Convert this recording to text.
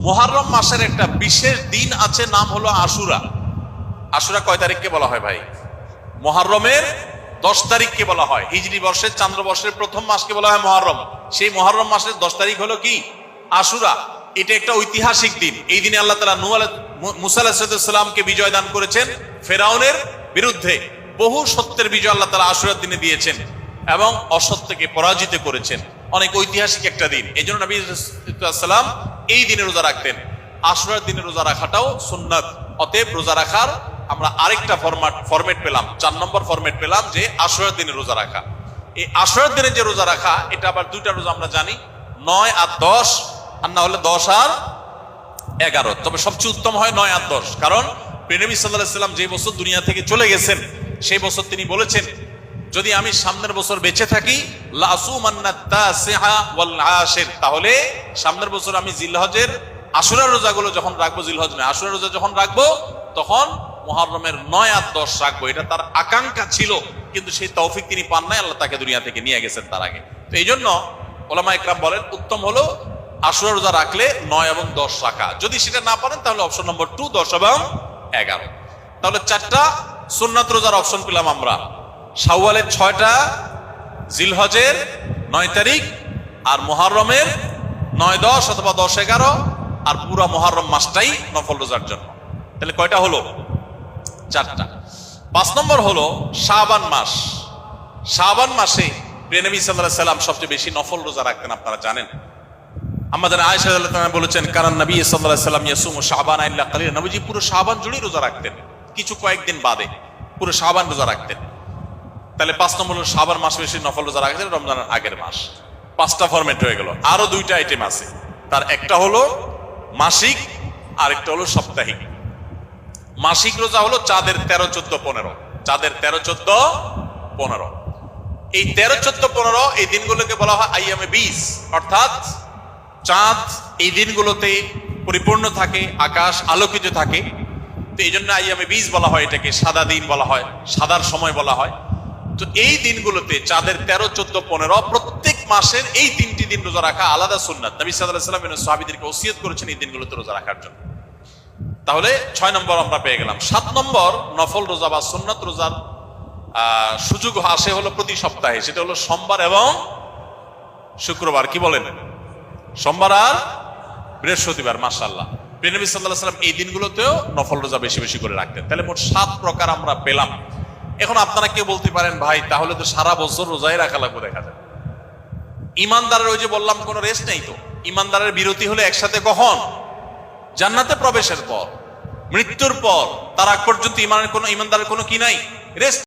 মোহাররম মাসের একটা বিশেষ দিন আছে, নাম হলো আশুরা। আশুরা কয় তারিখকে বলা হয় ভাই? মহারমের দশ তারিখকে বলা হয়। হিজরি বর্ষের, চান্দ্র বর্ষের প্রথম মাসকে বলা হয় মহারম। সেই মহারম মাসের দশ তারিখ হলো কি? আশুরা। এটা একটা ঐতিহাসিক দিন। এই দিনে আল্লাহ তালা নু মুসাল্লাহামকে বিজয় দান করেছেন ফেরাউনের বিরুদ্ধে। বহু সত্যের বিজয় আল্লাহ তালা আশুরার দিনে দিয়েছেন এবং অসত্যকে পরাজিত করেছেন। অনেক ঐতিহাসিক একটা দিন। এই জন্য নবী সাল্লাম এই দিনে রোজা রাখতেন আশুরার দিনে রোজা রাখাটাও সুন্নাত। অতএব রোজা রাখার আমরা আরেকটা ফরম্যাট ফরম্যাট পেলাম। চার নম্বর ফরম্যাট পেলাম যে আশুরার দিনে রোজা রাখা। এই আশুরার দিনে যে রোজা রাখা, এটা আবার দুইটা রোজা আমরা জানি। নয় আর দশ, আর না হলে দশ আর এগারো। তবে সবচেয়ে উত্তম হয় নয় আর দশ। কারণ প্রেনবী সাল্লাহ সাল্লাম যে বছর দুনিয়া থেকে চলে গেছেন, সেই বছর তিনি বলেছেন যদি আমি সামনের বছর বেঁচে থাকি তাহলে সামনের বছর আমি জিলহজের আশুরা রোজাগুলো যখন রাখব, জিলহজ নয়, আশুরা রোজা যখন রাখব, তখন মহারমের নয় আর দশ রাখব। এটা তার আকাঙ্ক্ষা ছিল, কিন্তু সেই তৌফিক তিনি পান নাই, আল্লাহ তাকে দুনিয়া থেকে নিয়ে গেছেন তার আগে। তো এই জন্য ওলামা ইকরাম বলেন, উত্তম হলো আশুরা রোজা রাখলে নয় এবং দশ রাখা। যদি সেটা না পারেন, তাহলে অপশন নম্বর টু দশ এবং এগারো। তাহলে চারটা সুন্নাত রোজার অপশন পেলাম আমরা। শাওয়ালের ছয়টা, জিলহজের নয় তারিখ আর মোহারমের নয় দশ অথবা দশ এগারো আর পুরা মোহারম মাসটাই নফল রোজার জন্য। তাহলে কয়টা হলো? চারটা। পাঁচ নম্বর হলো শাবান মাস। শাবান মাসে প্রেনবী সাল্লাহ সাল্লাম সবচেয়ে বেশি নফল রোজা রাখতেন, আপনারা জানেন। আমাদের তাআলা বলেছেন কারণ নবী আলাইহি সাল্লাম ইয়াসুমু শাবান ইল্লা কালিল। নবীজি পুরো শাবান জুড়েই রোজা রাখতেন। কিছু কয়েকদিন বাদে পুরো শাবান রোজা রাখতেন। তাহলে পাঁচ নম্বর হলো সাবার মাস বেশি নফল রোজা রাখতেন রমজানের আগের মাস। পাঁচটা ফরম্যাট হয়ে গেল। আরও দুইটা আইটেম আছে। তার একটা হলো মাসিক আর একটা হলো সাপ্তাহিক। মাসিক রোজা হলো চাঁদের তেরো, চোদ্দ, পনেরো। চাঁদের তেরো, চোদ্দ, পনেরো। এই তেরো, চোদ্দ, পনেরো এই দিনগুলোকে বলা হয় আইএমএ বিশ অর্থাৎ চাঁদ এই দিনগুলোতে পরিপূর্ণ থাকে, আকাশ আলোকিত থাকে। তো এই জন্য আইয়ামে বীজ বলা হয় এটাকে, সাদা দিন বলা হয়, সাদার সময় বলা হয়। তো এই দিনগুলোতে চাঁদের তেরো, চোদ্দ, পনেরো প্রত্যেক মাসের এই তিনটি দিন রোজা রাখা আলাদা সুন্নাত। নবী সাল্লাহ সাহাবিদেরকে ওসিয়ত করেছেন এই দিনগুলোতে রোজা রাখার জন্য। তাহলে ছয় নম্বর আমরা পেয়ে গেলাম। সাত নম্বর নফল রোজা বা সুন্নাত রোজার সুযোগ আসে হলো প্রতি সপ্তাহে। সেটা হলো সোমবার এবং শুক্রবার। কি বলেন? সোমবার আর বৃহস্পতিবার মাসাল্লাহ প্রেনবী সাল্লাহ সাল্লাম এই দিনগুলোতেও নফল রোজা বেশি বেশি করে রাখতেন। তাহলে মোট সাত প্রকার আমরা পেলাম। এখন আপনারা কে বলতে পারেন, ভাই, তাহলে তো সারা বছর রোজাই রাখা লাগবে দেখা যায় ইমানদারের ওই যে বললাম, কোনো রেস্ট নেই তো। ইমানদারের বিরতি হলে একসাথে কখন? জান্নাতে প্রবেশের পর, মৃত্যুর পর, তার আগ পর্যন্ত ইমানের কোনো ইমানদারের কোনো কি নাই? রেস্ট